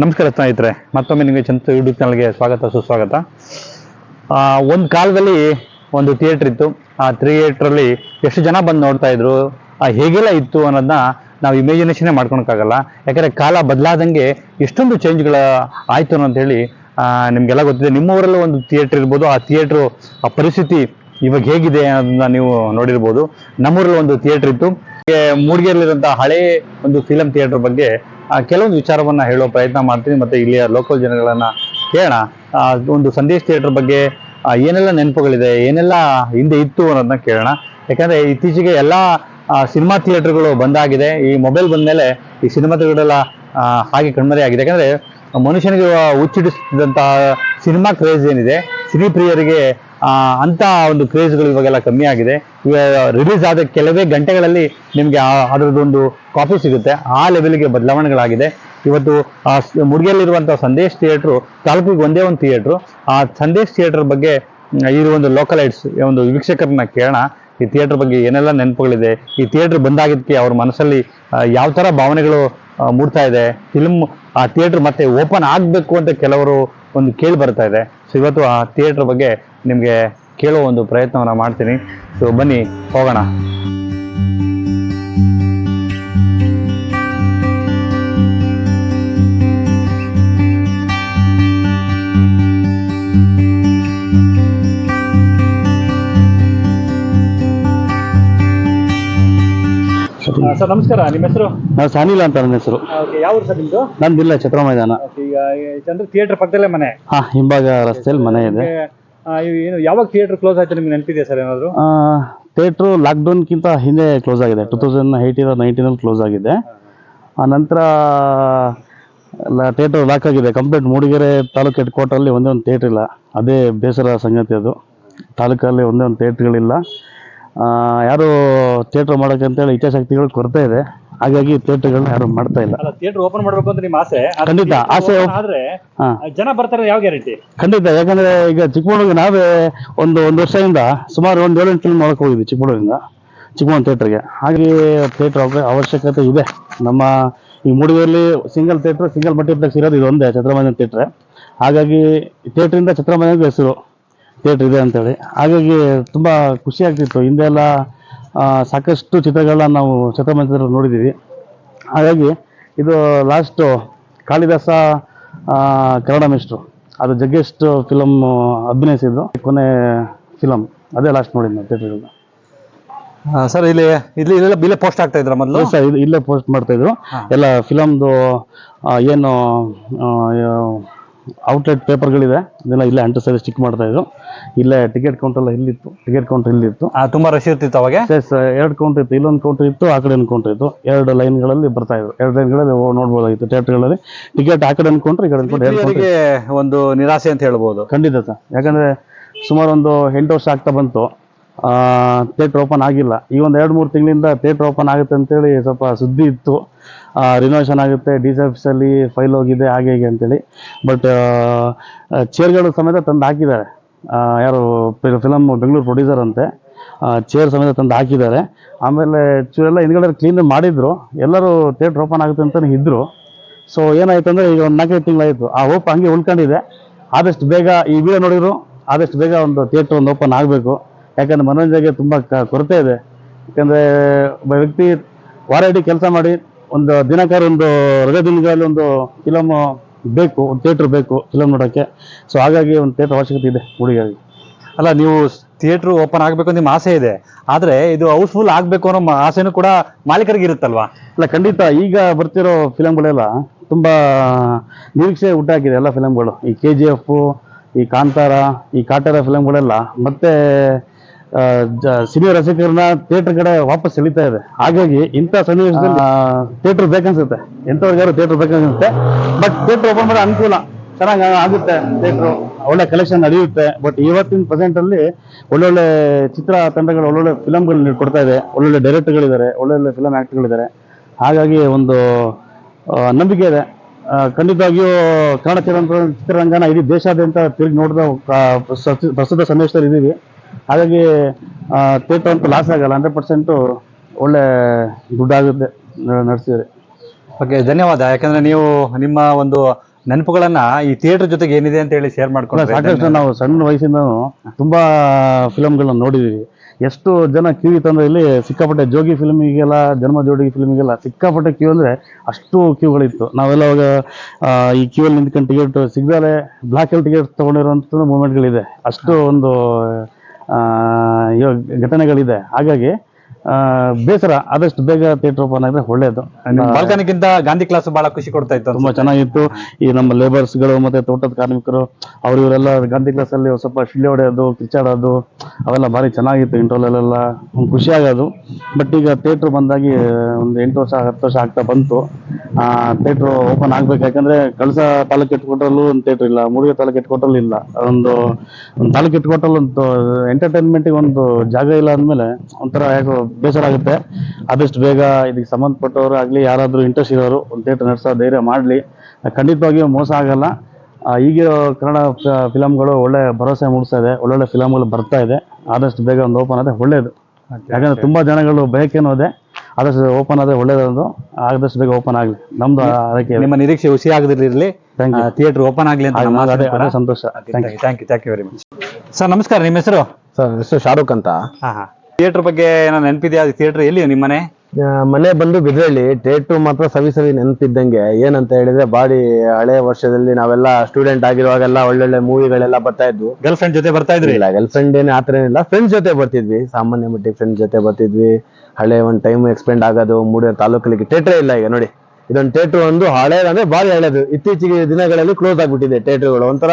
ನಮಸ್ಕಾರ ಸ್ನೇಹಿತರೆ, ಮತ್ತೊಮ್ಮೆ ನಿಮಗೆ ಚಂದ ಯೂಟ್ಯೂಬ್ ಚಾನಲ್ಗೆ ಸ್ವಾಗತ, ಸುಸ್ವಾಗತ. ಒಂದು ಕಾಲದಲ್ಲಿ ಒಂದು ಥಿಯೇಟ್ರ್ ಇತ್ತು. ಆ ಥಿಯೇಟ್ರಲ್ಲಿ ಎಷ್ಟು ಜನ ಬಂದು ನೋಡ್ತಾ ಇದ್ರು, ಆ ಹೇಗೆಲ್ಲ ಇತ್ತು ಅನ್ನೋದನ್ನ ನಾವು ಇಮ್ಯಾಜಿನೇಷನೇ ಮಾಡ್ಕೊಳಕ್ಕಾಗಲ್ಲ. ಯಾಕಂದ್ರೆ ಕಾಲ ಬದಲಾದಂಗೆ ಎಷ್ಟೊಂದು ಚೇಂಜ್ಗಳ ಆಯಿತು ಅಂತ ಹೇಳಿ ನಿಮ್ಗೆಲ್ಲ ಗೊತ್ತಿದೆ. ನಿಮ್ಮ ಊರಲ್ಲೂ ಒಂದು ಥಿಯೇಟ್ರ್ ಇರ್ಬೋದು, ಆ ಥಿಯೇಟ್ರು ಆ ಪರಿಸ್ಥಿತಿ ಇವಾಗ ಹೇಗಿದೆ ಅನ್ನೋದನ್ನ ನೀವು ನೋಡಿರ್ಬೋದು. ನಮ್ಮೂರಲ್ಲಿ ಒಂದು ಥಿಯೇಟ್ರ್ ಇತ್ತು. ಹಾಗೆ ಮೂಡಿಗೆರೆಯಲ್ಲಿರುವಂತಹ ಹಳೆ ಒಂದು ಫಿಲಂ ಥಿಯೇಟರ್ ಬಗ್ಗೆ ಕೆಲವೊಂದು ವಿಚಾರವನ್ನ ಹೇಳೋ ಪ್ರಯತ್ನ ಮಾಡ್ತೀನಿ ಮತ್ತೆ ಇಲ್ಲಿಯ ಲೋಕಲ್ ಜನಗಳನ್ನ ಕೇಳೋಣ. ಒಂದು ಸಂದೇಶ್ ಥಿಯೇಟರ್ ಬಗ್ಗೆ ಏನೆಲ್ಲ ನೆನಪುಗಳಿದೆ, ಏನೆಲ್ಲ ಹಿಂದೆ ಇತ್ತು ಅನ್ನೋದನ್ನ ಕೇಳೋಣ. ಯಾಕಂದ್ರೆ ಇತ್ತೀಚೆಗೆ ಎಲ್ಲ ಸಿನಿಮಾ ಥಿಯೇಟರ್ಗಳು ಬಂದಾಗಿದೆ. ಈ ಮೊಬೈಲ್ ಬಂದಮೇಲೆ ಈ ಸಿನಿಮಾ ಥಿಯೇಟರ್ಗಳೆಲ್ಲ ಹಾಗೆ ಕಣ್ಮರೆ ಆಗಿದೆ. ಯಾಕಂದ್ರೆ ಮನುಷ್ಯನಿಗೆ ಹುಚ್ಚಿಡಿಸಿದಂತಹ ಸಿನಿಮಾ ಕ್ರೇಜ್ ಏನಿದೆ ಸಿನಿ ಪ್ರಿಯರಿಗೆ ಅಂತ ಒಂದು ಕ್ರೇಜ್ಗಳು ಇವಾಗೆಲ್ಲ ಕಮ್ಮಿ ಆಗಿದೆ. ರಿಲೀಸ್ ಆದ ಕೆಲವೇ ಗಂಟೆಗಳಲ್ಲಿ ನಿಮಗೆ ಅದರದೊಂದು ಕಾಪಿ ಸಿಗುತ್ತೆ. ಆ ಲೆವೆಲ್ಗೆ ಬದಲಾವಣೆಗಳಾಗಿದೆ. ಇವತ್ತು, ಆ ಮುಡಿಗೆಯಲ್ಲಿರುವಂತಹ ಸಂದೇಶ್ ಥಿಯೇಟ್ರು ತಾಲೂಕಿಗೆ ಒಂದೇ ಒಂದು ಥಿಯೇಟ್ರು ಆ ಸಂದೇಶ್ ಥಿಯೇಟರ್ ಬಗ್ಗೆ ಇರುವ ಒಂದು ಲೋಕಲೈಟ್ಸ್ ಒಂದು ವೀಕ್ಷಕರನ್ನ ಕೇಳೋಣ. ಈ ಥಿಯೇಟರ್ ಬಗ್ಗೆ ಏನೆಲ್ಲ ನೆನಪುಗಳಿದೆ? ಈ ಥಿಯೇಟರ್ ಬಂದಾಗಿದ್ದಕ್ಕೆ ಅವ್ರ ಮನಸ್ಸಲ್ಲಿ ಯಾವ ಥರ ಭಾವನೆಗಳು ಮೂಡ್ತಾ ಇದೆ? ಫಿಲ್ಮ್ ಆ ಥಿಯೇಟರ್ ಮತ್ತೆ ಓಪನ್ ಆಗಬೇಕು ಅಂತ ಕೆಲವರು ಒಂದು ಕೇಳಿ ಬರ್ತಾ ಇದೆ. ಸೊ ಇವತ್ತು ಆ ಥಿಯೇಟರ್ ಬಗ್ಗೆ ನಿಮಗೆ ಕೇಳೋ ಒಂದು ಪ್ರಯತ್ನವನ್ನ ಮಾಡ್ತೀನಿ. ಸೊ ಬನ್ನಿ ಹೋಗೋಣ. ಸರ್ ನಮಸ್ಕಾರ. ನಿಮ್ಮ ಹೆಸರು? ನಾವು ಸಾನಿಲ್ಲ ಅಂತ ನನ್ನ ಹೆಸರು. ಯಾವ ಊರು ಸರ್ ನಿಮ್ದು? ನಂದಿಲ್ಲ ಛತ್ರ ಮೈದಾನ ಈಗ ಚಂದ್ರ ಥಿಯೇಟರ್ ಪಕ್ಕದಲ್ಲೇ ಮನೆ. ಹಾ ಹಿಂಭಾಗ ರಸ್ತೆಯಲ್ಲಿ ಮನೆ ಇದೆ. ಏನು, ಯಾವಾಗ ಥಿಯೇಟರ್ ಕ್ಲೋಸ್ ಆಯ್ತು ನಿಮ್ಗೆ ನೆನಪಿದೆ ಸರ್ ಏನಾದ್ರು? ಥಿಯೇಟ್ರು ಲಾಕ್ಡೌನ್ಗಿಂತ ಹಿಂದೆ ಕ್ಲೋಸ್ ಆಗಿದೆ. ಟೂ ತೌಸಂಡ್ ಏಯ್ಟೀನ್ ನೈನ್ಟೀನಲ್ಲಿ ಕ್ಲೋಸ್ ಆಗಿದೆ. ಆ, ನಂತರ ಥಿಯೇಟರ್ ಲಾಕ್ ಆಗಿದೆ. ಕಂಪ್ಲೀಟ್ ಮೂಡಿಗೆರೆ ತಾಲೂಕು ಹೆಡ್ ಕ್ವಾರ್ಟರಲ್ಲಿ ಒಂದೇ ಒಂದು ಥಿಯೇಟ್ರ್ ಇಲ್ಲ. ಅದೇ ಬೇಸರ ಸಂಗತಿ ಅದು. ತಾಲೂಕಲ್ಲಿ ಒಂದೇ ಒಂದು ಥಿಯೇಟ್ರ್ಗಳಿಲ್ಲ ಯಾರು ಥಿಯೇಟ್ರ್ ಮಾಡೋಕೆ ಅಂತೇಳಿ ಇಚ್ಛಾಶಕ್ತಿಗಳು ಕೊರತೆ ಇದೆ. ಹಾಗಾಗಿ ಥಿಯೇಟರ್ಗಳನ್ನ ಯಾರು ಮಾಡ್ತಾ ಇಲ್ಲ. ಥಿಯೇಟರ್ ಓಪನ್ ಮಾಡಬೇಕು ಅಂತ ನಿಮ್ಮ ಆಸೆ. ಖಂಡಿತ, ಆಸೆ ಆದ್ರೆ ಜನ ಬರ್ತಾರೆ ಯಾವ ಗ್ಯಾರಂಟಿ? ಖಂಡಿತ ಯಾಕಂದ್ರೆ ಈಗ ಚಿಕ್ಕಮಗಳೂರಿಗೆ ನಾವೇ ಒಂದು ಒಂದು ವರ್ಷದಿಂದ ಸುಮಾರು ಒಂದು ಏಳೆಂಟು ಫಿಲ್ಮ್ ಮಾಡಕ್ ಹೋಗಿದ್ವಿ ಚಿಕ್ಕಮಗಳೂರಿಂದ ಚಿಕ್ಕಮಗಳೂರು ಥಿಯೇಟ್ರಿಗೆ. ಹಾಗೆ ಥಿಯೇಟರ್ ಅವಶ್ಯಕತೆ ಇದೆ. ನಮ್ಮ ಈ ಮೂಡಿಗೆರೆಯಲ್ಲಿ ಸಿಂಗಲ್ ಥಿಯೇಟರ್ ಸಿಂಗಲ್ ಮಲ್ಟಿಪ್ಲೆಕ್ಸ್ ಇರೋದು ಇದೊಂದೇ ಒಂದೇ ಥಿಯೇಟರ್ ಥಿಯೇಟ್ರೆ ಹಾಗಾಗಿ ಥಿಯೇಟ್ರಿಂದ ಛತ್ರಮಂದಿರ ಹೆಸರು. ಥಿಯೇಟ್ರ್ ಇದೆ ಅಂತೇಳಿ. ಹಾಗಾಗಿ ತುಂಬ ಖುಷಿ ಆಗ್ತಿತ್ತು. ಹಿಂದೆ ಎಲ್ಲ ಸಾಕಷ್ಟು ಚಿತ್ರಗಳನ್ನ ನಾವು ಚಿತ್ರಮಂದಿರ ನೋಡಿದ್ದೀವಿ ಹಾಗಾಗಿ ಇದು ಲಾಸ್ಟು ಕಾಳಿದಾಸ ಕನ್ನಡ ಮಿಸ್ಟ್ರು ಅದು ಜಗ್ಗೇಶ್ ಫಿಲಮ್ ಅಭಿನಯಿಸಿದ್ರು ಕೊನೆ ಫಿಲಮ್ ಅದೇ ಲಾಸ್ಟ್ ನೋಡಿದ್ದು ನಾವು ಥಿಯೇಟ್ರಲ್ಲಿ ಸರ್ ಇಲ್ಲಿ ಇಲ್ಲಿ ಇಲ್ಲೆಲ್ಲ ಇಲ್ಲೇ ಪೋಸ್ಟ್ ಆಗ್ತಾ ಇದ್ರ ಮೊದಲು? ಸರ್ ಇಲ್ಲೇ ಪೋಸ್ಟ್ ಮಾಡ್ತಾ ಇದ್ರು. ಎಲ್ಲ ಫಿಲಮ್ದು ಏನು ಔಟ್ಲೆಟ್ ಪೇಪರ್ಗಳಿದೆ ಅದೆಲ್ಲ ಇಲ್ಲೇ ಅಂಟು ಸ್ಟಿಕ್ ಮಾಡ್ತಾ ಇದ್ರು. ಇಲ್ಲೇ ಟಿಕೆಟ್ ಕೌಂಟರ್ ಎಲ್ಲ ಇಲ್ಲಿತ್ತು. Ticket counter ಇಲ್ಲಿತ್ತು. ತುಂಬಾ ರಶ್ ಇರ್ತಿತ್ತು ಅವಾಗ? ಎಸ್ ಎರಡು ಕೌಂಟರ್ ಇತ್ತು. ಇಲ್ಲೊಂದು ಕೌಂಟರ್ ಇತ್ತು ಆ ಕಡೆ ಒಂದು ಕೌಂಟರ್ ಇತ್ತು. ಎರಡು ಲೈನ್ಗಳಲ್ಲಿ ಬರ್ತಾ ಇದ್ರು. ಎರಡು ಲೈನ್ಗಳಲ್ಲಿ ನೋಡ್ಬೋದಾಗಿತ್ತು. ಥಿಯೇಟ್ರ್ಗಳಲ್ಲಿ ಟಿಕೆಟ್ ಆ ಕಡೆ ಅನ್ಕೊಂಡ್ರೆ ಈ ಕಡೆ ಪ್ರಿಯರಿಗೆ ಒಂದು ನಿರಾಸೆ ಅಂತ ಹೇಳ್ಬೋದು. ಖಂಡಿತ ಸರ್. ಯಾಕಂದ್ರೆ ಸುಮಾರು ಒಂದು ಎಂಟು ವರ್ಷ ಆಗ್ತಾ ಬಂತು. ಥಿಯೇಟ್ರ್ ಓಪನ್ ಆಗಿಲ್ಲ. ಈ ಒಂದು ಎರಡು, ಮೂರು ತಿಂಗಳಿಂದ ಥೇಟ್ರ್ ಓಪನ್ ಆಗುತ್ತೆ ಅಂತೇಳಿ ಸ್ವಲ್ಪ ಸುದ್ದಿ ಇತ್ತು. ರಿನೋವೇಷನ್ ಆಗುತ್ತೆ ಡಿ ಸಿ ಆಫೀಸಲ್ಲಿ ಫೈಲ್ ಹೋಗಿದೆ, ಹಾಗೆ ಹೀಗೆ ಅಂತೇಳಿ. ಬಟ್ ಚೇರ್ಗಳು ಸಮೇತ ತಂದು ಹಾಕಿದ್ದಾರೆ. ಯಾರು ಫಿಲಮ್ ಬೆಂಗಳೂರು ಪ್ರೊಡ್ಯೂಸರ್ ಅಂತೆ ಚೇರ್ ಸಮೇತ ತಂದು ಹಾಕಿದ್ದಾರೆ. ಆಮೇಲೆ ಚೂರೆಲ್ಲ ಹಿಂದ್ಗಡೆ ಕ್ಲೀನ್ ಮಾಡಿದ್ರು. ಎಲ್ಲರೂ ಥೇಟ್ರ್ ಓಪನ್ ಆಗುತ್ತೆ ಅಂತಲೇ ಇದ್ದರು ಸೊ ಏನಾಯ್ತು ಅಂದರೆ ಈಗ ಒಂದು ನಾಲ್ಕೈದು ತಿಂಗಳಾಯಿತು. ಆ ಹೋಪ್ ಹಂಗೆ ಉಳ್ಕೊಂಡಿದೆ. ಆದಷ್ಟು ಬೇಗ ಈ ವಿಡಿಯೋ ನೋಡಿದ್ರು, ಆದಷ್ಟು ಬೇಗ ಒಂದು ಥಿಯೇಟ್ರ್ ಒಂದು ಓಪನ್ ಆಗಬೇಕು. ಯಾಕಂದ್ರೆ ಮನೋರಂಜನೆಗೆ ತುಂಬ ಕೊರತೆ ಇದೆ. ಯಾಕಂದರೆ ಒಬ್ಬ ವ್ಯಕ್ತಿ ವಾರ ಇಡೀ ಕೆಲಸ ಮಾಡಿ ಒಂದು ದಿನಕಾರ ಒಂದು ರಜೆ ದಿನಗಳಲ್ಲಿ ಒಂದು ಫಿಲಮ್ ಬೇಕು ಒಂದು ಥಿಯೇಟ್ರ್ ಬೇಕು ಫಿಲಮ್ ನೋಡೋಕ್ಕೆ. ಸೊ ಹಾಗಾಗಿ ಒಂದು ಥಿಯೇಟ್ರ್ ಅವಶ್ಯಕತೆ ಇದೆ ಹುಡುಗಿಯರಿಗೆ. ಅಲ್ಲ ನೀವು ಥಿಯೇಟರ್ ಓಪನ್ ಆಗಬೇಕು ಅಂತ ನಿಮ್ಮ ಆಸೆ ಇದೆ. ಆದರೆ ಇದು ಹೌಸ್ಫುಲ್ ಆಗಬೇಕು ಅನ್ನೋ ಆಸೆನೂ ಕೂಡ ಮಾಲೀಕರಿಗೆ ಇರುತ್ತಲ್ವಾ? ಅಲ್ಲ ಖಂಡಿತ. ಈಗ ಬರ್ತಿರೋ ಫಿಲಮ್ಗಳೆಲ್ಲ ತುಂಬಾ ನಿರೀಕ್ಷೆ ಹುಟ್ಟಾಕಿದೆ ಎಲ್ಲ ಫಿಲಮ್ಗಳು ಈ ಕೆ ಜಿ ಎಫ್ ಈ ಕಾಂತಾರ ಈ ಕಾಟಾರ ಫಿಲಮ್ಗಳೆಲ್ಲ ಮತ್ತೆ ಸಿನಿಮಾ ರಸಿಕರನ್ನ ಥಿಯೇಟರ್ ಕಡೆ ವಾಪಸ್ ಸೆಳೀತಾ ಇದೆ. ಹಾಗಾಗಿ ಇಂಥ ಸನ್ನಿವೇಶದಲ್ಲಿ ಥಿಯೇಟರ್ ಬೇಕನ್ಸುತ್ತೆ. ಎಂಥವ್ರಿಗಾರು ಥಿಯೇಟರ್ ಬೇಕನ್ಸುತ್ತೆ. ಬಟ್ ಥಿಯೇಟರ್ ಓಪನ್ ಮಾಡೋ ಅನುಕೂಲ. ಚೆನ್ನಾಗಿ ಆಗುತ್ತೆ ಥಿಯೇಟರ್. ಒಳ್ಳೆ ಕಲೆಕ್ಷನ್ ನಡೆಯುತ್ತೆ. ಬಟ್ ಇವತ್ತಿನ ಪ್ರೆಸೆಂಟ್ ಅಲ್ಲಿ ಒಳ್ಳೊಳ್ಳೆ ಚಿತ್ರ ತಂಡಗಳು ಒಳ್ಳೊಳ್ಳೆ ಫಿಲಮ್ಗಳು ಕೊಡ್ತಾ ಇದೆ. ಒಳ್ಳೊಳ್ಳೆ ಡೈರೆಕ್ಟರ್ಗಳಿದ್ದಾರೆ ಒಳ್ಳೊಳ್ಳೆ ಫಿಲಮ್ ಆ್ಯಕ್ಟರ್ಗಳಿದ್ದಾರೆ ಹಾಗಾಗಿ ಒಂದು ನಂಬಿಕೆ ಇದೆ. ಖಂಡಿತವಾಗಿಯೂ ಕನ್ನಡ ಚಿತ್ರ ಚಿತ್ರರಂಗನ ಇಡೀ ದೇಶಾದ್ಯಂತ ತಿರುಗಿ ನೋಡಿದ ಪ್ರಸ್ತುತ- ಪ್ರಸ್ತುತ ಸನ್ನಿವೇಶದಲ್ಲಿ ಇದ್ದೀವಿ ಹಾಗಾಗಿ ಥಿಯೇಟರ್ ಅಂತೂ ಲಾಸ್ ಆಗಲ್ಲ ಹಂಡ್ರೆಡ್ ಪರ್ಸೆಂಟು ಒಳ್ಳೆ ದುಡ್ಡಾಗುತ್ತೆ ನಡೆಸಿದ್ರೆ. ಓಕೆ ಧನ್ಯವಾದ. ಯಾಕಂದ್ರೆ ನೀವು ನಿಮ್ಮ ಒಂದು ನೆನಪುಗಳನ್ನ ಈ ಥಿಯೇಟರ್ ಜೊತೆಗೆ ಏನಿದೆ ಅಂತ ಹೇಳಿ ಶೇರ್ ಮಾಡ್ಕೊಂಡು ಸಾಕಷ್ಟು ನಾವು ಸಣ್ಣ ವಯಸ್ಸಿಂದ ತುಂಬಾ ಫಿಲಮ್ಗಳನ್ನ ನೋಡಿದೀವಿ. ಎಷ್ಟು ಜನ ಕ್ಯೂ ಇತ್ತು ಅಂದ್ರೆ ಇಲ್ಲಿ ಸಿಕ್ಕಾಪಟ್ಟೆ ಜೋಗಿ ಫಿಲ್ಮಿಗೆಲ್ಲ ಜನ್ಮ ಜೋಡಿ ಫಿಲ್ಮಿಗೆಲ್ಲ ಸಿಕ್ಕಾಪಟ್ಟೆ ಕ್ಯೂ ಅಂದ್ರೆ ಅಷ್ಟು ಕ್ಯೂಗಳಿತ್ತು ನಾವೆಲ್ಲ ಅವಾಗ ಈ ಕ್ಯೂ ಅಲ್ಲಿ ನಿಂತ್ಕೊಂಡು ಟಿಕೆಟ್ ಸಿಗದಲೆ ಬ್ಲಾಕ್ ಅಲ್ಲಿ ಟಿಕೆಟ್ ತಗೊಂಡಿರುವಂತ ಮೂಮೆಂಟ್ಗಳಿದೆ ಅಷ್ಟು ಒಂದು ಘಟನೆಗಳಿದೆ. ಹಾಗಾಗಿ ಬೇಸರ ಆದಷ್ಟು ಬೇಗ ಥಿಯೇಟರ್ ಓಪನ್ ಆದ್ರೆ ಒಳ್ಳೇದು. ಬಾಲ್ಕನಿಗಿಂತ ಗಾಂಧಿ ಕ್ಲಾಸ್ ಬಹಳ ಖುಷಿ ಕೊಡ್ತಾ ಇತ್ತು ತುಂಬಾ ಚೆನ್ನಾಗಿತ್ತು. ಈ ನಮ್ಮ ಲೇಬರ್ಸ್ಗಳು ಮತ್ತೆ ತೋಟದ ಕಾರ್ಮಿಕರು ಅವ್ರ ಇವರೆಲ್ಲ ಗಾಂಧಿ ಕ್ಲಾಸ್ ಅಲ್ಲಿ ಸ್ವಲ್ಪ ಶಿಳ್ಳೆ ಹೊಡೆಯೋದು ಕಿಚ್ಚಾಡೋದು ಅವೆಲ್ಲ ಬಾರಿ ಚೆನ್ನಾಗಿತ್ತು ಇಂಟರ್ವಲ್ ಒಂದು ಖುಷಿ ಆಗೋದು. ಬಟ್ ಈಗ ಥಿಯೇಟರ್ ಬಂದಾಗಿ ಒಂದು ಎಂಟು ವರ್ಷ ಹತ್ತು ವರ್ಷ ಆಗ್ತಾ ಬಂತು. ಆ ಥಿಯೇಟರ್ ಓಪನ್ ಆಗ್ಬೇಕು. ಯಾಕಂದ್ರೆ ಕಳಸ ತಾಲೂಕು ಇಟ್ಕೊಟ್ರಲ್ಲೂ ಒಂದು ಥಿಯೇಟರ್ ಇಲ್ಲ ಮೂಡಿಗೆ ತಾಲೂಕು ಇಟ್ಕೊಟ್ರಲ್ಲಿ ಇಲ್ಲ. ಅದೊಂದು ಒಂದು ತಾಲೂಕು ಇಟ್ಕೊಟ್ರಲ್ಲಿ ಒಂದು ಎಂಟರ್ಟೈನ್ಮೆಂಟ್ಗೆ ಒಂದು ಜಾಗ ಇಲ್ಲ ಅಂದಮೇಲೆ ಒಂಥರ ಯಾಕೋ ಬೇಸರ ಆಗುತ್ತೆ ಆದಷ್ಟು ಬೇಗ ಇದಕ್ಕೆ ಸಂಬಂಧಪಟ್ಟವರು ಆಗಲಿ ಯಾರಾದರೂ ಇಂಟ್ರೆಸ್ಟ್ ಇರೋರು ಒಂದು ಥಿಯೇಟರ್ ನಡೆಸೋ ಧೈರ್ಯ ಮಾಡಲಿ. ಖಂಡಿತವಾಗಿಯೂ ಮೋಸ ಆಗಲ್ಲ. ಈಗಿರೋ ಕನ್ನಡ ಫಿಲಮ್ಗಳು ಒಳ್ಳೆ ಭರವಸೆ ಮೂಡಿಸ್ತಾ ಇದೆ ಒಳ್ಳೊಳ್ಳೆ ಫಿಲಮ್ಗಳು ಬರ್ತಾ ಇದೆ. ಆದಷ್ಟು ಬೇಗ ಒಂದು ಓಪನ್ ಆದ್ರೆ ಒಳ್ಳೇದು. ಯಾಕಂದ್ರೆ ತುಂಬಾ ಜನಗಳು ಬಯಕೇನೋ ಇದೆ. ಆದಷ್ಟು ಓಪನ್ ಆದ್ರೆ ಒಳ್ಳೇದೊಂದು. ಆದಷ್ಟು ಬೇಗ ಓಪನ್ ಆಗಲಿ. ನಮ್ದು ಅದಕ್ಕೆ ನಿಮ್ಮ ನಿರೀಕ್ಷೆ ಹುಸಿ ಆಗದಿರಲಿ. ಥಿಯೇಟರ್ ಓಪನ್ ಆಗ್ಲಿ ಅಂತ ಅದೇ. ಅದೇ ಸಂತೋಷ. Thank you thank you very much sir ನಮಸ್ಕಾರ ನಿಮ್ಮ ಹೆಸರು? ಸರ್ ಹೆಸರು ಶಾರುಖ್ ಅಂತ. ಹಾ ಹಾ. ಥಿಯೇಟರ್ ಬಗ್ಗೆ ಏನೋ ನೆನಪಿದೆಯಾ? ಥಿಯೇಟರ್ ಎಲ್ಲಿ ನಿಮ್ಮ ಮನೆ? ಮನೆ ಬಂದು ಬಿದ್ರಳ್ಳಿ ಡೇಟು ಮಾತ್ರ ಸವಿ ಸವಿ ನೆನಪಿದ್ದಂಗೆ. ಏನಂತ ಹೇಳಿದ್ರೆ ಬಾಡಿ ಹಳೆ ವರ್ಷದಲ್ಲಿ ನಾವೆಲ್ಲ ಸ್ಟೂಡೆಂಟ್ ಆಗಿರುವಾಗೆಲ್ಲ ಒಳ್ಳೊಳ್ಳೆ ಮೂವಿಗಳೆಲ್ಲ ಬರ್ತಾ ಇದ್ವು. ಗರ್ಲ್ ಫ್ರೆಂಡ್ ಜೊತೆ ಬರ್ತಾ ಇದ್ರಿ? ಇಲ್ಲ ಗರ್ಲ್ ಫ್ರೆಂಡ್ ಏನೇ ಆತರ ಏನಿಲ್ಲ. ಫ್ರೆಂಡ್ಸ್ ಜೊತೆ ಬರ್ತಿದ್ವಿ. ಸಾಮಾನ್ಯ ಮಟ್ಟಿಗೆ ಫ್ರೆಂಡ್ ಜೊತೆ ಬರ್ತಿದ್ವಿ. ಹಳೆ ಒಂದು ಟೈಮ್ ಎಕ್ಸ್ಪೆಂಡ್ ಆಗೋದು ಮೂಡಿನ ತಾಲೂಕಲ್ಲಿ ಥಿಯೇಟ್ರೇ ಇಲ್ಲ ಈಗ ನೋಡಿ. ಇದೊಂದು ಥಿಯೇಟರ್ ಒಂದು ಹಳೇದಂದ್ರೆ ಭಾರಿ ಹಳೇದು. ಇತ್ತೀಚೆಗೆ ದಿನಗಳಲ್ಲಿ ಕ್ಲೋಸ್ ಆಗ್ಬಿಟ್ಟಿದೆ ಥಿಯೇಟರ್ಗಳು ಒಂಥರ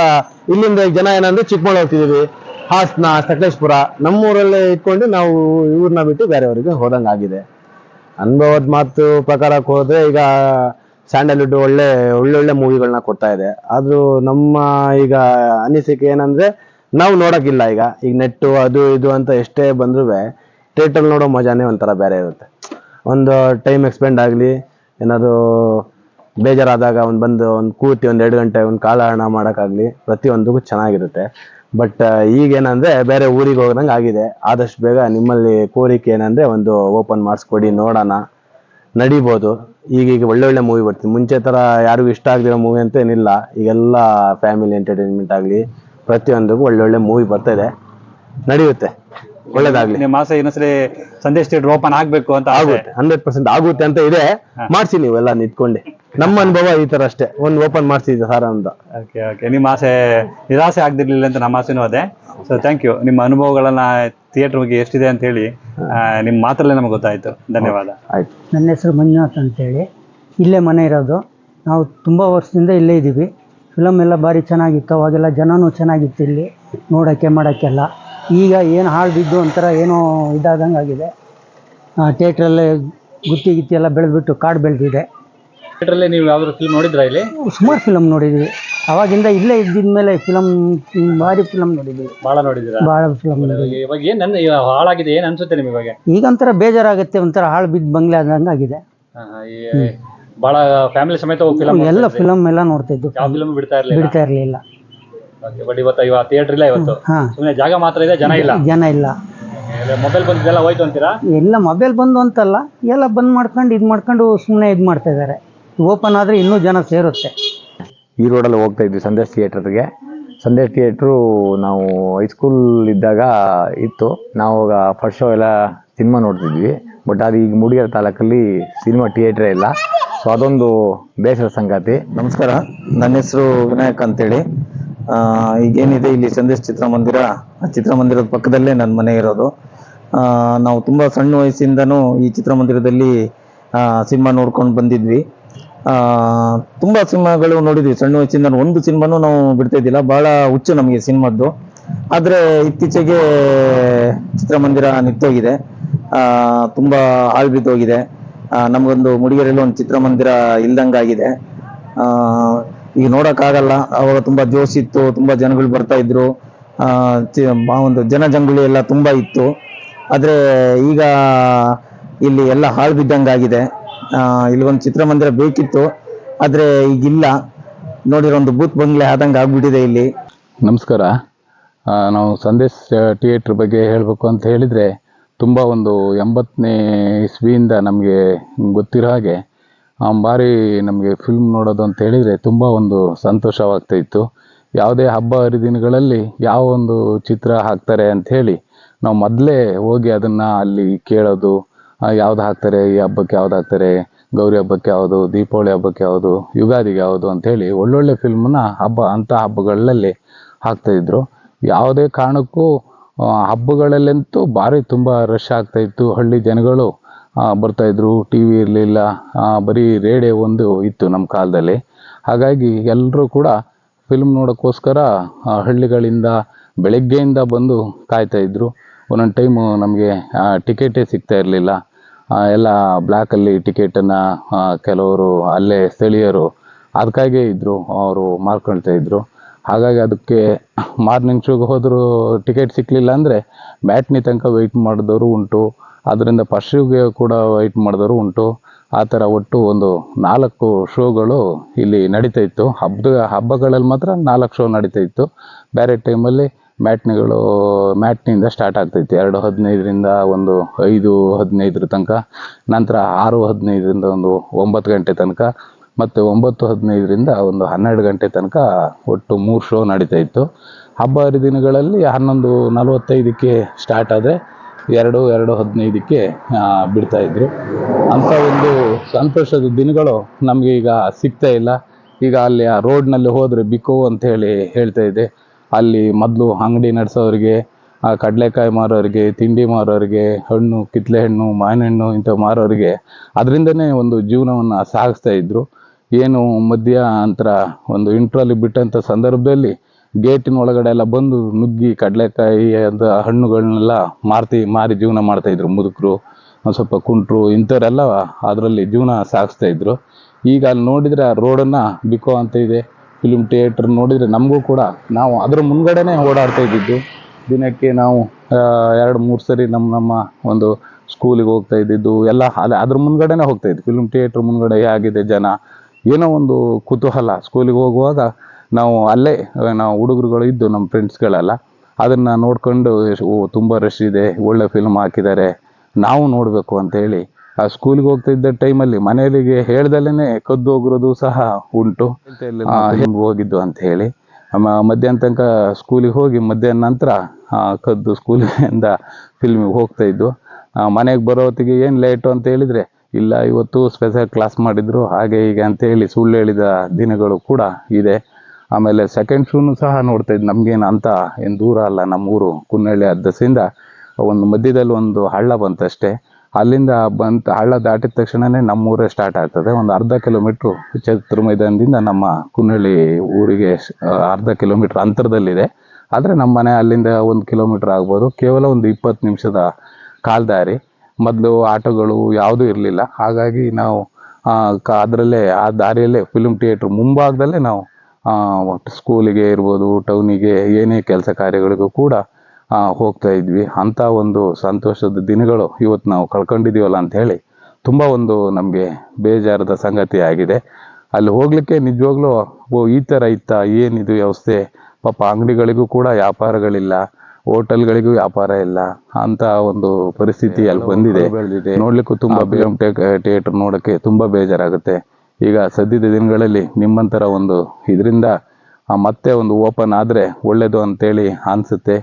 ಇಲ್ಲಿಂದ ಜನ ಏನಂದ್ರೆ ಚಿಕ್ಕಮಗಳೂರು ಹೋಗ್ತಿದೀವಿ. ಹಾಸನ, ಸಕಲೇಶ್ಪುರ ನಮ್ಮೂರಲ್ಲೇ ಇಟ್ಕೊಂಡು ನಾವು ಇವ್ರನ್ನ ಬಿಟ್ಟು ಬೇರೆಯವರಿಗೆ ಹೋದಂಗೆ ಆಗಿದೆ ಅನುಭವದ ಮಾತು ಪ್ರಕಾರಕ್ಕೆ ಹೋದ್ರೆ ಈಗ ಸ್ಯಾಂಡಲ್ವುಡ್ ಒಳ್ಳೆ, ಒಳ್ಳೊಳ್ಳೆ ಮೂವಿಗಳನ್ನ ಕೊಡ್ತಾ ಇದೆ. ಆದರೂ ನಮ್ಮ ಈಗ ಅನಿಸಿಕೆ ಏನಂದ್ರೆ ನಾವು ನೋಡೋಕ್ಕಿಲ್ಲ ಈಗ. ಈಗ ನೆಟ್ಟು ಅದು ಇದು ಅಂತ ಎಷ್ಟೇ ಬಂದ್ರೂ ಥಿಯೇಟರ್ ನೋಡೋ ಮಜಾನೇ ಒಂಥರ ಬೇರೆ ಇರುತ್ತೆ. ಒಂದು ಟೈಮ್ ಎಕ್ಸ್ಪೆಂಡ್ ಆಗಲಿ, ಏನಾದ್ರು ಬೇಜಾರಾದಾಗ ಒಂದು ಬಂದು ಒಂದು ಕೂತಿ ಒಂದು ಎರಡು ಗಂಟೆ ಒಂದು ಕಾಲಹರಣ ಮಾಡೋಕ್ಕಾಗಲಿ ಪ್ರತಿಯೊಂದಕ್ಕೂ ಚೆನ್ನಾಗಿರುತ್ತೆ. ಬಟ್ ಈಗೇನಂದ್ರೆ ಬೇರೆ ಊರಿಗೆ ಹೋಗ್ದಂಗೆ ಆಗಿದೆ. ಆದಷ್ಟು ಬೇಗ ನಿಮ್ಮಲ್ಲಿ ಕೋರಿಕೆ ಏನಂದ್ರೆ ಒಂದು ಓಪನ್ ಮಾಡಿಸ್ಕೊಡಿ, ನೋಡೋಣ, ನಡಿಬೋದು. ಈಗೀಗ ಒಳ್ಳೆ ಮೂವಿ ಬರ್ತೀವಿ ಮುಂಚೆ ಥರ ಯಾರಿಗೂ ಇಷ್ಟ ಆಗದಿರೋ ಮೂವಿ ಅಂತ ಏನಿಲ್ಲ. ಈಗೆಲ್ಲ ಫ್ಯಾಮಿಲಿ ಎಂಟರ್ಟೈನ್ಮೆಂಟ್ ಆಗಲಿ, ಪ್ರತಿಯೊಂದಕ್ಕೂ ಒಳ್ಳೊಳ್ಳೆ ಮೂವಿ ಬರ್ತಾ ಇದೆ ನಡೆಯುತ್ತೆ. ಒಳ್ಳೇದಾಗ್ಲಿ. ನಿಮ್ಮ ಆಸೆ ಇನ್ನೊಂದ್ಸರಿ ಸಂದೇಶ್ ಥಿಯೇಟರ್ ಓಪನ್ ಆಗ್ಬೇಕು ಅಂತ ಆಗುತ್ತೆ ಹಂಡ್ರೆಡ್ ಪರ್ಸೆಂಟ್ ಆಗುತ್ತೆ ಅಂತ ಇದೆ. ಮಾಡ್ಸಿ ನೀವೆಲ್ಲ ನಿಂತ್ಕೊಂಡೆ ನಮ್ಮ ಅನುಭವ ಈ ತರ ಅಷ್ಟೇ. ಒಂದು ಓಪನ್ ಮಾಡ್ಸಿದ್ದೆ ಸಾರ ಅಂತ. ಓಕೆ ಓಕೆ ನಿಮ್ಮ ಆಸೆ ನಿರಾಸೆ ಆಗದಿರ್ಲಿಲ್ಲ ಅಂತ ನಮ್ಮ ಆಸೆನೂ ಅದೇ. ಸೊ ಥ್ಯಾಂಕ್ ಯು ನಿಮ್ಮ ಅನುಭವಗಳನ್ನ ಥಿಯೇಟರ್ ಬಗ್ಗೆ ಎಷ್ಟಿದೆ ಅಂತ ಹೇಳಿ ನಿಮ್ಮ ಮಾತಲ್ಲೇ ನಮಗೆ ಗೊತ್ತಾಯ್ತು. ಧನ್ಯವಾದ. ಆಯ್ತು. ನನ್ನ ಹೆಸರು ಮಂಜುನಾಥ್ ಅಂತೇಳಿ ಇಲ್ಲೇ ಮನೆ ಇರೋದು. ನಾವು ತುಂಬ ವರ್ಷದಿಂದ ಇಲ್ಲೇ ಇದ್ದೀವಿ. ಫಿಲಮ್ ಎಲ್ಲ ಭಾರಿ ಚೆನ್ನಾಗಿತ್ತು. ಅವಾಗೆಲ್ಲ ಜನನೂ ಚೆನ್ನಾಗಿತ್ತು ಇಲ್ಲಿ. ನೋಡೋಕ್ಕೆ ಮಾಡೋಕ್ಕೆಲ್ಲ. ಈಗ ಏನು ಹಾಳು ಬಿದ್ದು ಒಂಥರ ಏನೋ ಇದಾದಂಗೆ ಆಗಿದೆ. ಥಿಯೇಟ್ರಲ್ಲೇ ಗುತ್ತಿ ಗಿತ್ತಿ ಎಲ್ಲ ಬೆಳೆದ್ಬಿಟ್ಟು ಕಾಡು ಬೆಳೆದಿದೆ. ಥಿಯೇಟ್ರಲ್ಲಿ ನೀವು ಯಾವ್ದಾದ್ರು ಫಿಲ್ಮ್ ನೋಡಿದ್ರಾ ಇಲ್ಲಿ? ಸುಮಾರು ಫಿಲಮ್ ನೋಡಿದ್ವಿ. ಅವಾಗಿಂದ ಇಲ್ಲೇ ಇದ್ದಿದ ಮೇಲೆ ಫಿಲಮ್ ಭಾರಿ ಫಿಲಮ್ ನೋಡಿದ್ವಿ. ಭಾಳ ನೋಡಿದ್ದೀರಾ? ಭಾಳ ಫಿಲಮ್ ನೋಡಿದ್ವಿ. ಇವಾಗ ಏನು ನನ್ನ ಇವಾಗ ಹಾಳಾಗಿದೆ ಏನು ಅನ್ಸುತ್ತೆ ನಿಮಗೆ ಇವಾಗ? ಈಗ ಒಂಥರ ಬೇಜಾರಾಗುತ್ತೆ ಒಂಥರ ಹಾಳು ಬಿದ್ದು ಬಂಗ್ಲೆ ಆದಂಗೆ ಆಗಿದೆ. ಭಾಳ ಫ್ಯಾಮಿಲಿ ಸಮೇತ ಹೋಗಿ ಎಲ್ಲ ಫಿಲಮ್ ಎಲ್ಲ ನೋಡ್ತಿದ್ದು ಯಾವ ಫಿಲಮ್ ಬಿಡ್ತಾ ಇರ್ಲಿಲ್ಲ? ಬಿಡ್ತಾ ಇರಲಿಲ್ಲ. ಬಟ್ ಇವತ್ತು ಥಿಯೇಟರ್ ಇಲ್ಲ ಇವತ್ತು. ಹಾಂ. ಸುಮ್ಮನೆ ಜಾಗ ಮಾತ್ರ ಇದೆ ಜನ ಇಲ್ಲ. ಜನ ಇಲ್ಲ. ಮೊಬೈಲ್ ಬಂದಿದ್ದೆಲ್ಲ ಹೋಯ್ತು ಅಂತೀರಾ? ಎಲ್ಲ ಮೊಬೈಲ್ ಬಂದು ಅಂತಲ್ಲ ಎಲ್ಲ ಬಂದ್ ಮಾಡ್ಕೊಂಡು ಇದು ಮಾಡ್ಕೊಂಡು ಸುಮ್ಮನೆ ಇದು ಮಾಡ್ತಾ ಇದ್ದಾರೆ ಓಪನ್ ಆದರೆ ಇನ್ನೂ ಜನ ಸೇರುತ್ತೆ. ಈ ರೋಡಲ್ಲಿ ಹೋಗ್ತಾ ಇದ್ವಿ ಸಂದೇಶ್ ಥಿಯೇಟರ್ಗೆ ಸಂದೇಶ್ ಥಿಯೇಟ್ರು ನಾವು ಹೈಸ್ಕೂಲ್ ಇದ್ದಾಗ ಇತ್ತು. ನಾವು ಫಸ್ಟ್ ಶೋ ಎಲ್ಲ ಸಿನಿಮಾ ನೋಡ್ತಿದ್ವಿ. ಬಟ್ ಅದು ಈಗ ಮೂಡಿಗೆರೆ ತಾಲೂಕಲ್ಲಿ ಸಿನಿಮಾ ಥಿಯೇಟ್ರೇ ಇಲ್ಲ. ಸೊ ಅದೊಂದು ಬೇಸರ ಸಂಗತಿ. ನಮಸ್ಕಾರ. ನನ್ನ ಹೆಸರು ವಿನಾಯಕ್ ಅಂತೇಳಿ. ಆ, ಈಗೇನಿದೆ ಇಲ್ಲಿ ಸಂದೇಶ್ ಚಿತ್ರಮಂದಿರ. ಚಿತ್ರಮಂದಿರದ ಪಕ್ಕದಲ್ಲೇ ನನ್ನ ಮನೆ ಇರೋದು. ನಾವು ತುಂಬ ಸಣ್ಣ ವಯಸ್ಸಿಂದನೂ ಈ ಚಿತ್ರಮಂದಿರದಲ್ಲಿ ಸಿನಿಮಾ ನೋಡ್ಕೊಂಡು ಬಂದಿದ್ವಿ. ತುಂಬ ಸಿನಿಮಾಗಳು ನೋಡಿದ್ವಿ. ಸಣ್ಣ ವಯಸ್ಸಿಂದ ಒಂದು ಸಿನಿಮಾನು ನಾವು ಬಿಡ್ತಾ ಇದ್ದಿಲ್ಲ. ಬಹಳ ಹುಚ್ಚು ನಮಗೆ ಸಿನಿಮಾದ್ದು. ಆದರೆ ಇತ್ತೀಚೆಗೆ ಚಿತ್ರಮಂದಿರ ನಿಂತೋಗಿದೆ. ತುಂಬ ಹಾಳು ಬಿದ್ದೋಗಿದೆ ನಮಗೊಂದು ಮುಡಿಗೆರೆಯಲ್ಲಿ ಒಂದು ಚಿತ್ರಮಂದಿರ ಇಲ್ದಂಗಾಗಿದೆ. ಈಗ ನೋಡೋಕ್ಕಾಗಲ್ಲ ಅವಾಗ ತುಂಬಾ ಜೋಸ್ ಇತ್ತು, ತುಂಬಾ ಜನಗಳು ಬರ್ತಾ ಇದ್ರು. ಒಂದು ಜನಜಂಗುಳಿ ಎಲ್ಲ ತುಂಬಾ ಇತ್ತು. ಆದರೆ ಈಗ ಇಲ್ಲಿ ಎಲ್ಲ ಹಾಳು ಬಿದ್ದಂಗಾಗಿದೆ ಆಗಿದೆ. ಇಲ್ಲಿ ಒಂದು ಚಿತ್ರಮಂದಿರ ಬೇಕಿತ್ತು. ಆದರೆ ಈಗಿಲ್ಲ. ನೋಡಿರೋ ಒಂದು ಬೂತ್ ಬಂಗ್ಲೆ ಆದಂಗೆ ಆಗ್ಬಿಟ್ಟಿದೆ ಇಲ್ಲಿ. ನಮಸ್ಕಾರ. ನಾವು ಸಂದೇಶ್ ಥಿಯೇಟ್ರ್ ಬಗ್ಗೆ ಹೇಳಬೇಕು ಅಂತ ಹೇಳಿದರೆ ತುಂಬ ಒಂದು ಎಂಬತ್ತನೇ ಇಸ್ವಿಯಿಂದ ನಮಗೆ ಗೊತ್ತಿರೋ ಹಾಗೆ ಭಾರಿ ನಮಗೆ ಫಿಲ್ಮ್ ನೋಡೋದು ಅಂತ ಹೇಳಿದರೆ ತುಂಬ ಒಂದು ಸಂತೋಷವಾಗ್ತಾ ಇತ್ತು. ಯಾವುದೇ ಹಬ್ಬ ಹರಿದಿನಗಳಲ್ಲಿ ಯಾವ ಒಂದು ಚಿತ್ರ ಹಾಕ್ತಾರೆ ಅಂಥೇಳಿ ನಾವು ಮೊದಲೇ ಹೋಗಿ ಅದನ್ನು ಅಲ್ಲಿ ಕೇಳೋದು ಯಾವ್ದು ಹಾಕ್ತಾರೆ, ಈ ಹಬ್ಬಕ್ಕೆ ಯಾವ್ದು ಹಾಕ್ತಾರೆ, ಗೌರಿ ಹಬ್ಬಕ್ಕೆ ಯಾವುದು, ದೀಪಾವಳಿ ಹಬ್ಬಕ್ಕೆ ಯಾವುದು, ಯುಗಾದಿಗೆ ಯಾವುದು ಅಂಥೇಳಿ ಒಳ್ಳೊಳ್ಳೆ ಫಿಲ್ಮನ್ನ ಹಬ್ಬ ಅಂಥ ಹಬ್ಬಗಳಲ್ಲಿ ಹಾಕ್ತಾಯಿದ್ರು ಯಾವುದೇ ಕಾರಣಕ್ಕೂ ಹಬ್ಬಗಳಲ್ಲಂತೂ ಭಾರಿ ತುಂಬ ರಶ್ ಆಗ್ತಾಯಿತ್ತು ಹಳ್ಳಿ ಜನಗಳು ಬರ್ತಾಯಿದ್ರು ಟಿ ವಿ ಇರಲಿಲ್ಲ ಬರೀ ರೇಡಿಯೋ ಒಂದು ಇತ್ತು ನಮ್ಮ ಕಾಲದಲ್ಲಿ. ಹಾಗಾಗಿ ಎಲ್ಲರೂ ಕೂಡ ಫಿಲ್ಮ್ ನೋಡೋಕ್ಕೋಸ್ಕರ ಹಳ್ಳಿಗಳಿಂದ, ಬೆಳಗ್ಗೆಯಿಂದ ಬಂದು ಕಾಯ್ತಾ ಇದ್ರು. ಒಂದೊಂದು ಟೈಮು ನಮಗೆ ಟಿಕೆಟೇ ಸಿಗ್ತಾ ಇರಲಿಲ್ಲ. ಎಲ್ಲ ಬ್ಲ್ಯಾಕಲ್ಲಿ ಟಿಕೆಟನ್ನು ಕೆಲವರು ಅಲ್ಲೇ ಸ್ಥಳೀಯರು ಅದಕ್ಕಾಗೇ ಇದ್ದರು ಅವರು ಮಾರ್ಕೊಳ್ತಾ ಇದ್ದರು ಹಾಗಾಗಿ ಅದಕ್ಕೆ ಮಾರ್ನಿಂಗ್ ಶೋಗೆ ಹೋದರೂ ಟಿಕೆಟ್ ಸಿಕ್ಕಲಿಲ್ಲ ಅಂದರೆ ಮ್ಯಾಟ್ನಿ ತನಕ ವೆಯ್ಟ್ ಮಾಡಿದವರು ಉಂಟು. ಅದರಿಂದ ಫಸ್ಟ್ ಕೂಡ ವೈಟ್ ಮಾಡಿದವರು ಉಂಟು. ಆ ಥರ ಒಟ್ಟು ಒಂದು ನಾಲ್ಕು ಶೋಗಳು ಇಲ್ಲಿ ನಡೀತಾ ಇತ್ತು. ಹಬ್ಬದ ಹಬ್ಬಗಳಲ್ಲಿ ಮಾತ್ರ ನಾಲ್ಕು ಶೋ ನಡೀತಾ ಇತ್ತು. ಬೇರೆ ಟೈಮಲ್ಲಿ ಮ್ಯಾಟ್ನಿಗಳು, ಮ್ಯಾಟ್ನಿಂದ ಸ್ಟಾರ್ಟ್ ಆಗ್ತೈತಿ ಎರಡು ಹದಿನೈದರಿಂದ ಒಂದು ಐದು ಹದಿನೈದರ ತನಕ, ನಂತರ ಆರು ಹದಿನೈದರಿಂದ ಒಂದು ಒಂಬತ್ತು ಗಂಟೆ ತನಕ, ಮತ್ತು ಒಂಬತ್ತು ಹದಿನೈದರಿಂದ ಒಂದು ಹನ್ನೆರಡು ಗಂಟೆ ತನಕ ಒಟ್ಟು ಮೂರು ಶೋ ನಡೀತಾ ಇತ್ತು. ಹಬ್ಬ ಹರಿದಿನಗಳಲ್ಲಿ ಹನ್ನೊಂದು ನಲವತ್ತೈದಕ್ಕೆ ಸ್ಟಾರ್ಟ್ ಆದರೆ ಎರಡು ಎರಡು ಹದಿನೈದಕ್ಕೆ ಬಿಡ್ತಾ ಇದ್ರು. ಅಂಥ ಒಂದು ಸಂತೋಷದ ದಿನಗಳು ನಮಗೆ ಈಗ ಸಿಗ್ತಾ ಇಲ್ಲ. ಈಗ ಅಲ್ಲಿ ಆ ರೋಡ್ನಲ್ಲಿ ಹೋದರೆ ಬಿಕೋ ಅಂತ ಹೇಳಿ ಹೇಳ್ತಾ ಇದೆ. ಅಲ್ಲಿ ಮೊದಲು ಅಂಗಡಿ ನಡೆಸೋರಿಗೆ ಕಡಲೆಕಾಯಿ ಮಾರೋರಿಗೆ, ತಿಂಡಿ ಮಾರೋರಿಗೆ, ಹಣ್ಣು, ಕಿತ್ಲೆ ಹಣ್ಣು, ಮಾವಿನಹಣ್ಣು ಇಂಥ ಮಾರೋರಿಗೆ ಅದರಿಂದನೇ ಒಂದು ಜೀವನವನ್ನು ಸಾಗಿಸ್ತಾ ಇದ್ರು. ಏನು ಮಧ್ಯ ಅಂತರ ಒಂದು ಇಂಟ್ರಲ್ಲಿ ಬಿಟ್ಟಂಥ ಸಂದರ್ಭದಲ್ಲಿ ಗೇಟಿನ ಒಳಗಡೆ ಎಲ್ಲ ಬಂದು ನುಗ್ಗಿ ಕಡಲೆಕಾಯಿ ಅಂತ ಹಣ್ಣುಗಳನ್ನೆಲ್ಲ ಮಾರ್ತಿ, ಮಾರಿ ಜೀವನ ಮಾಡ್ತಾ ಇದ್ರು ಮುದುಕರು, ಒಂದು ಸ್ವಲ್ಪ ಕುಂಟ್ರು, ಇಂಥವರೆಲ್ಲ ಅದರಲ್ಲಿ ಜೀವನ ಸಾಗಿಸ್ತಾ ಇದ್ರು. ಈಗ ಅಲ್ಲಿ ನೋಡಿದ್ರೆ ಆ ರೋಡನ್ನು ಬಿಕೋ ಅಂತ ಇದೆ ಫಿಲ್ಮ್ ಥಿಯೇಟ್ರ್ ನೋಡಿದರೆ ನಮಗೂ ಕೂಡ ನಾವು ಅದ್ರ ಮುಂದ್ಗಡೆನೇ ಓಡಾಡ್ತಾ ಇದ್ದಿದ್ದು. ದಿನಕ್ಕೆ ನಾವು ಎರಡು, ಮೂರು ಸರಿ ನಮ್ಮ ನಮ್ಮ ಒಂದು ಸ್ಕೂಲಿಗೆ ಹೋಗ್ತಾ ಇದ್ದಿದ್ದು, ಎಲ್ಲ ಅಲ್ಲ ಅದ್ರ ಮುಂದ್ಗಡೆನೇ ಹೋಗ್ತಾ ಇದ್ವಿ. ಫಿಲ್ಮ್ ಥಿಯೇಟರ್ ಮುಂದ್ಗಡೆ ಹೇಗಿದೆ ಜನ. ಏನೋ ಒಂದು ಕುತೂಹಲ. ಸ್ಕೂಲಿಗೆ ಹೋಗುವಾಗ ನಾವು ಅಲ್ಲೇ ನಾವು ಹುಡುಗರುಗಳು ಇದ್ದು ನಮ್ಮ ಫ್ರೆಂಡ್ಸ್ಗಳೆಲ್ಲ ಅದನ್ನು ನೋಡ್ಕೊಂಡು ಓ ತುಂಬ ರಶ್ ಇದೆ ಒಳ್ಳೆ ಫಿಲ್ಮ್ ಹಾಕಿದ್ದಾರೆ ನಾವು ನೋಡಬೇಕು ಅಂತೇಳಿ ಆ ಸ್ಕೂಲ್ಗೆ ಹೋಗ್ತಾ ಇದ್ದ ಟೈಮಲ್ಲಿ ಮನೆಯಲ್ಲಿಗೆ ಹೇಳ್ದಲ್ಲೇ ಕದ್ದು ಹೋಗಿರೋದು ಸಹ ಉಂಟು. ಹೋಗಿದ್ದು ಅಂತ ಹೇಳಿ ಮಧ್ಯಾಹ್ನ ತನಕ ಸ್ಕೂಲಿಗೆ ಹೋಗಿ ಮಧ್ಯಾಹ್ನ ನಂತರ ಕದ್ದು ಸ್ಕೂಲಿಂದ ಫಿಲ್ಮಿಗೆ ಹೋಗ್ತಾ ಇದ್ದು ಮನೆಗೆ ಬರೋ ಹೊತ್ತಿಗೆ ಏನು ಲೇಟು ಅಂತ ಹೇಳಿದರೆ ಇಲ್ಲ ಇವತ್ತು ಸ್ಪೆಷಲ್ ಕ್ಲಾಸ್ ಮಾಡಿದ್ರು ಹಾಗೆ ಹೀಗೆ ಅಂತ ಹೇಳಿ ಸುಳ್ಳು ಹೇಳಿದ ದಿನಗಳು ಕೂಡ ಇದೆ. ಆಮೇಲೆ ಸೆಕೆಂಡ್ ಶೂನು ಸಹ ನೋಡ್ತಾ ಇದ್ದು. ನಮಗೇನು ಅಂತ ಏನು ದೂರ ಅಲ್ಲ ನಮ್ಮೂರು ಕುನ್ನಳ್ಳಿ ಅದ್ದಸಿಂದ ಒಂದು ಮಧ್ಯದಲ್ಲಿ ಒಂದು ಹಳ್ಳ ಬಂತಷ್ಟೇ. ಅಲ್ಲಿಂದ ಬಂತ, ಹಳ್ಳ ದಾಟಿದ ತಕ್ಷಣವೇ ನಮ್ಮೂರೇ ಸ್ಟಾರ್ಟ್ ಆಗ್ತದೆ. ಒಂದು ಅರ್ಧ ಕಿಲೋಮೀಟ್ರು ಚತ್ರ ಮೈದಾನದಿಂದ ನಮ್ಮ ಕುನ್ನಳ್ಳಿ ಊರಿಗೆ ಅರ್ಧ ಕಿಲೋಮೀಟ್ರ್ ಅಂತರದಲ್ಲಿದೆ. ಆದರೆ ನಮ್ಮ ಮನೆ ಅಲ್ಲಿಂದ ಒಂದು ಕಿಲೋಮೀಟ್ರ್ ಆಗ್ಬೋದು. ಕೇವಲ ಒಂದು ಇಪ್ಪತ್ತು ನಿಮಿಷದ ಕಾಲ್ದಾರಿ. ಮೊದಲು ಆಟೋಗಳು ಯಾವುದೂ ಇರಲಿಲ್ಲ. ಹಾಗಾಗಿ ನಾವು ಅದರಲ್ಲೇ, ಆ ದಾರಿಯಲ್ಲೇ ಫಿಲ್ಮ್ ಥಿಯೇಟ್ರ್ ಮುಂಭಾಗದಲ್ಲೇ ನಾವು ಸ್ಕೂಲಿಗೆ ಇರ್ಬೋದು ಟೌನಿಗೆ ಏನೇ ಕೆಲಸ ಕಾರ್ಯಗಳಿಗೂ ಕೂಡ ಹೋಗ್ತಾ ಇದ್ವಿ. ಅಂಥ ಒಂದು ಸಂತೋಷದ ದಿನಗಳು ಇವತ್ತು ನಾವು ಕಳ್ಕೊಂಡಿದ್ದೀವಲ್ಲ ಅಂತ ಹೇಳಿ ತುಂಬ ಒಂದು ನಮಗೆ ಬೇಜಾರದ ಸಂಗತಿ ಆಗಿದೆ. ಅಲ್ಲಿ ಹೋಗ್ಲಿಕ್ಕೆ ನಿಜವಾಗ್ಲೂ ಓ ಈ ಥರ ಇತ್ತಾ ಏನಿದು ವ್ಯವಸ್ಥೆ? ಪಾಪ ಅಂಗಡಿಗಳಿಗೂ ಕೂಡ ವ್ಯಾಪಾರಗಳಿಲ್ಲ ಹೋಟೆಲ್ಗಳಿಗೂ ವ್ಯಾಪಾರ ಇಲ್ಲ ಅಂತ ಒಂದು ಪರಿಸ್ಥಿತಿ ಅಲ್ಲಿ ಬಂದಿದೆ. ನೋಡ್ಲಿಕ್ಕೂ ತುಂಬಾ ಥಿಯೇಟರ್ ನೋಡಕ್ಕೆ ತುಂಬಾ ಬೇಜಾರಾಗುತ್ತೆ. ಈಗ ಸದ್ಯದ ದಿನಗಳಲ್ಲಿ ನಿಮ್ಮಂತರ ಒಂದು ಇದರಿಂದ ಮತ್ತೆ ಒಂದು ಓಪನ್ ಆದರೆ ಒಳ್ಳೇದು ಅಂತೇಳಿ ಅನಿಸುತ್ತೆ.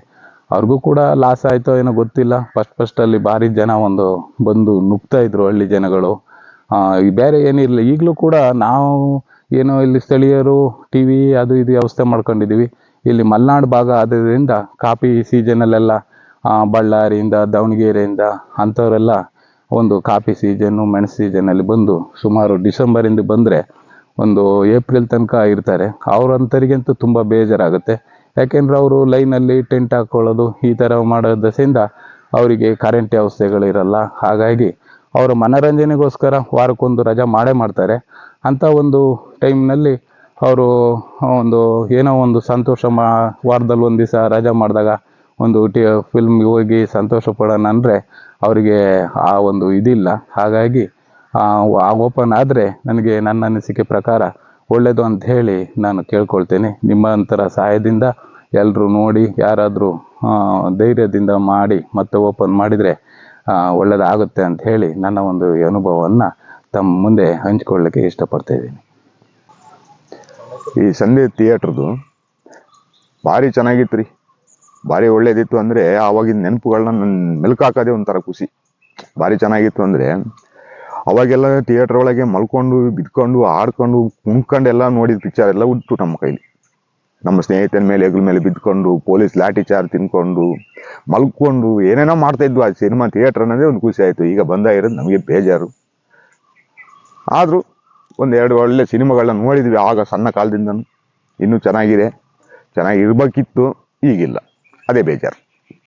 ಅವ್ರಿಗೂ ಕೂಡ ಲಾಸ್ ಆಯಿತೋ ಏನೋ ಗೊತ್ತಿಲ್ಲ. ಫಸ್ಟ್ ಫಸ್ಟಲ್ಲಿ ಭಾರಿ ಜನ ಒಂದು ಬಂದು ನುಗ್ತಾ ಇದ್ರು ಹಳ್ಳಿ ಜನಗಳು. ಬೇರೆ ಏನಿರಲಿಲ್ಲ ಈಗಲೂ ಕೂಡ ನಾವು ಏನೋ ಇಲ್ಲಿ ಸ್ಥಳೀಯರು ಟಿ ವಿ ಅದು ಇದು ವ್ಯವಸ್ಥೆ ಮಾಡ್ಕೊಂಡಿದ್ದೀವಿ. ಇಲ್ಲಿ ಮಲೆನಾಡು ಭಾಗ ಆದ್ರಿಂದ ಕಾಫಿ ಸೀಸನಲ್ಲೆಲ್ಲ ಬಳ್ಳಾರಿಯಿಂದ, ದಾವಣಗೆರೆಯಿಂದ ಅಂಥವರೆಲ್ಲ ಒಂದು ಕಾಫಿ ಸೀಸನ್ನು ಮೆಣಸು ಸೀಸನಲ್ಲಿ ಬಂದು ಸುಮಾರು ಡಿಸೆಂಬರಿಂದ ಬಂದರೆ ಒಂದು ಏಪ್ರಿಲ್ ತನಕ ಇರ್ತಾರೆ. ಅವ್ರಂಥರಿಗಂತೂ ತುಂಬ ಬೇಜಾರಾಗುತ್ತೆ. ಯಾಕೆಂದರೆ ಅವರು ಲೈನಲ್ಲಿ ಟೆಂಟ್ ಹಾಕ್ಕೊಳ್ಳೋದು ಈ ಥರ ಮಾಡೋ ದಸೆಯಿಂದ ಅವರಿಗೆ ಕರೆಂಟ್ ವ್ಯವಸ್ಥೆಗಳಿರಲ್ಲ ಹಾಗಾಗಿ ಅವರ ಮನೋರಂಜನೆಗೋಸ್ಕರ ವಾರಕ್ಕೊಂದು ರಜಾ ಮಾಡೇ ಮಾಡ್ತಾರೆ. ಅಂಥ ಒಂದು ಟೈಮ್ನಲ್ಲಿ ಅವರು ಒಂದು ಏನೋ ಒಂದು ಸಂತೋಷ ಮಾ ವಾರದಲ್ಲಿ ಒಂದು ದಿವಸ ರಜಾ ಮಾಡಿದಾಗ ಒಂದು ಟಿ ಫಿಲ್ಮ್ಗೆ ಹೋಗಿ ಸಂತೋಷ ಪಡೋಣ ಅಂದರೆ ಅವರಿಗೆ ಆ ಒಂದು ಇದಿಲ್ಲ. ಹಾಗಾಗಿ, ಆ ಓಪನ್ ಆದರೆ ನನಗೆ ನನ್ನ ಅನಿಸಿಕೆ ಪ್ರಕಾರ ಒಳ್ಳೆಯದು ಅಂತ ಹೇಳಿ ನಾನು ಕೇಳ್ಕೊಳ್ತೇನೆ. ನಿಮ್ಮಂತರ ಸಹಾಯದಿಂದ ಎಲ್ಲರೂ ನೋಡಿ, ಯಾರಾದರೂ ಧೈರ್ಯದಿಂದ ಮಾಡಿ, ಮತ್ತೆ ಓಪನ್ ಮಾಡಿದರೆ ಒಳ್ಳೆಯದಾಗುತ್ತೆ ಅಂತ ಹೇಳಿ ನನ್ನ ಒಂದು ಅನುಭವವನ್ನು ತಮ್ಮ ಮುಂದೆ ಹಂಚ್ಕೊಳ್ಳಿಕ್ಕೆ ಇಷ್ಟಪಡ್ತಾ ಇದ್ದೀನಿ. ಈ ಸಂಜೆ ಥಿಯೇಟ್ರದು ಭಾರಿ ಚೆನ್ನಾಗಿತ್ತು ರೀ ಭಾರಿ ಒಳ್ಳೇದಿತ್ತು ಅಂದರೆ ಆವಾಗಿನ ನೆನಪುಗಳನ್ನ ನನ್ನ ಮೆಲ್ಕಾಕೋದೇ ಒಂಥರ ಖುಷಿ. ಭಾರಿ ಚೆನ್ನಾಗಿತ್ತು ಅಂದರೆ ಅವಾಗೆಲ್ಲ ಥಿಯೇಟರ್ ಒಳಗೆ ಮಲ್ಕೊಂಡು, ಬಿದ್ಕೊಂಡು, ಆಡ್ಕೊಂಡು, ಕುಣ್ಕೊಂಡು ಎಲ್ಲ ನೋಡಿದ ಪಿಕ್ಚರ್ ಎಲ್ಲ ಉಂಟು ನಮ್ಮ ಕೈಲಿ. ನಮ್ಮ ಸ್ನೇಹಿತನ ಮೇಲೆ ಹೆಗಲ ಮೇಲೆ ಬಿದ್ಕೊಂಡು, ಪೊಲೀಸ್ ಲಾಠಿ ಚಾರ್ ತಿನ್ಕೊಂಡು, ಮಲ್ಕೊಂಡು, ಏನೇನೋ ಮಾಡ್ತಾ ಇದ್ವು. ಆ ಸಿನಿಮಾ ಥಿಯೇಟರ್ ಅನ್ನೋದೇ ಒಂದು ಖುಷಿ ಆಯಿತು. ಈಗ ಬಂದಾಗಿರೋದು ನಮಗೆ ಬೇಜಾರು. ಆದರೂ ಎರಡು ಒಳ್ಳೆ ಸಿನಿಮಾಗಳನ್ನ ನೋಡಿದ್ವಿ ಆಗ ಸಣ್ಣ ಕಾಲದಿಂದನೂ. ಇನ್ನೂ ಚೆನ್ನಾಗಿದೆ. ಚೆನ್ನಾಗಿರ್ಬೇಕಿತ್ತು. ಈಗಿಲ್ಲ. ಅದೇ ಬೇಜಾರು